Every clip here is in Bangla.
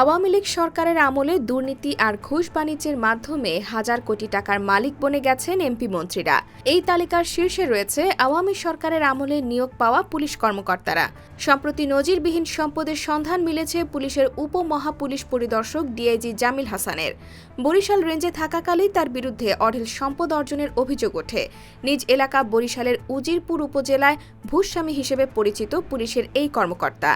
আওয়ামী লীগ সরকারের আমলে দুর্নীতি আর ঘুষ বাণিজ্যের মাধ্যমে হাজার কোটি টাকার মালিক বনে গেছেন এমপি মন্ত্রীরা। এই তালিকার শীর্ষে রয়েছে আওয়ামী সরকারের আমলে নিয়োগ পাওয়া পুলিশ কর্মকর্তারা। সম্প্রতি নজিরবিহীন সম্পদের সন্ধান মিলেছে পুলিশের উপমহাপুলিশ পরিদর্শক ডিআইজি জামিল হাসানের। বরিশাল রেঞ্জে থাকাকালেই তার বিরুদ্ধে অঢেল সম্পদ অর্জনের অভিযোগ ওঠে। নিজ এলাকা বরিশালের উজিরপুর উপজেলায় ভূস্বামী হিসেবে পরিচিত পুলিশের এই কর্মকর্তা।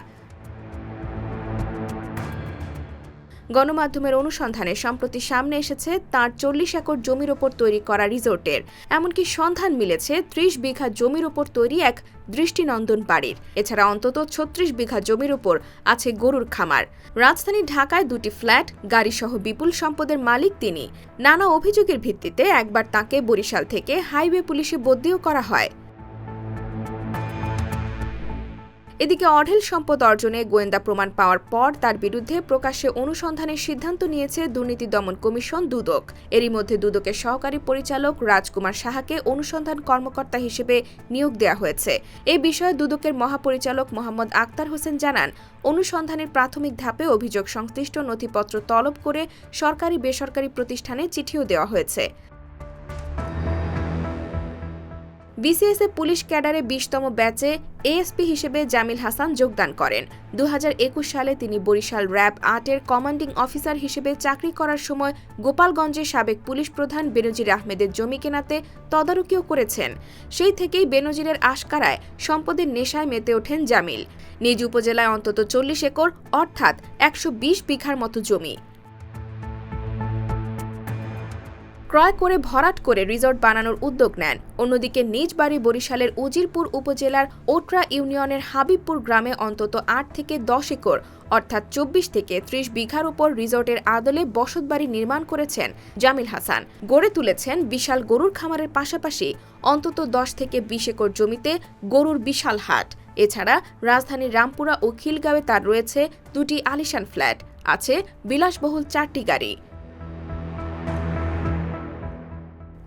গণমাধ্যমের অনুসন্ধানে সম্প্রতি সামনে এসেছে তার চল্লিশ একর জমির ওপর তৈরি করা রিসোর্টের। এমনকি সন্ধান মিলেছে ত্রিশ বিঘা জমির ওপর তৈরি এক দৃষ্টিনন্দন বাড়ির। এছাড়া অন্তত ছত্রিশ বিঘা জমির ওপর আছে গরুর খামার। রাজধানী ঢাকায় দুটি ফ্ল্যাট, গাড়িসহ বিপুল সম্পদের মালিক তিনি। নানা অভিযোগের ভিত্তিতে একবার তাকে বরিশাল থেকে হাইওয়ে পুলিশে বদলিও করা হয়। এদিকে অঢেল সম্পদ অর্জনে গোয়েন্দা প্রমাণ পাওয়ার পর তার বিরুদ্ধে প্রকাশ্যে অনুসন্ধানের সিদ্ধান্ত নিয়েছে দুর্নীতি দমন কমিশন দুদক। এরই মধ্যে দুদকের সহকারী পরিচালক রাজকুমার সাহাকে অনুসন্ধান কর্মকর্তা হিসেবে নিয়োগ দেওয়া হয়েছে। এ বিষয়ে দুদকের মহাপরিচালক মোহাম্মদ আক্তার হোসেন জানান, অনুসন্ধানের প্রাথমিক ধাপে অভিযোগ সংশ্লিষ্ট নথিপত্র তলব করে সরকারি বেসরকারি প্রতিষ্ঠানে চিঠিও দেওয়া হয়েছে। বিসিএসএ পুলিশ ক্যাডারে বিশতম ব্যাচে এএসপি হিসেবে জামিল হাসান যোগদান করেন। দু হাজার একুশ সালে তিনি বরিশাল র্যাব আটের কমান্ডিং অফিসার হিসেবে চাকরি করার সময় গোপালগঞ্জের সাবেক পুলিশ প্রধান বেনজির আহমেদের জমি কেনাতে তদারকিও করেছেন। সেই থেকেই বেনজিরের আশকারায় সম্পদের নেশায় মেতে ওঠেন জামিল। নিজ উপজেলায় অন্তত চল্লিশ একর, অর্থাৎ একশো বিশ বিঘার মতো জমি। ক্রয় করে ভরাট করে রিসর্ট বানানোর উদ্যোগ নেন। অন্যদিকে নিজ বাড়ি বরিশালের উজিরপুর উপজেলার ওট্রা ইউনিয়নের হাবিবপুর গ্রামে অন্তত আট থেকে দশ একর, অর্থাৎ চব্বিশ থেকে ত্রিশ বিঘার উপর রিসর্টের আদলে বসতবাড়ি নির্মাণ করেছেন জামিল হাসান। গড়ে তুলেছেন বিশাল গরুর খামারের পাশাপাশি অন্তত দশ থেকে বিশ একর জমিতে গরুর বিশাল হাট। এছাড়া রাজধানীর রামপুরা ও খিলগাঁওয়ে তার রয়েছে দুটি আলিশান ফ্ল্যাট, আছে বিলাসবহুল চারটি গাড়ি।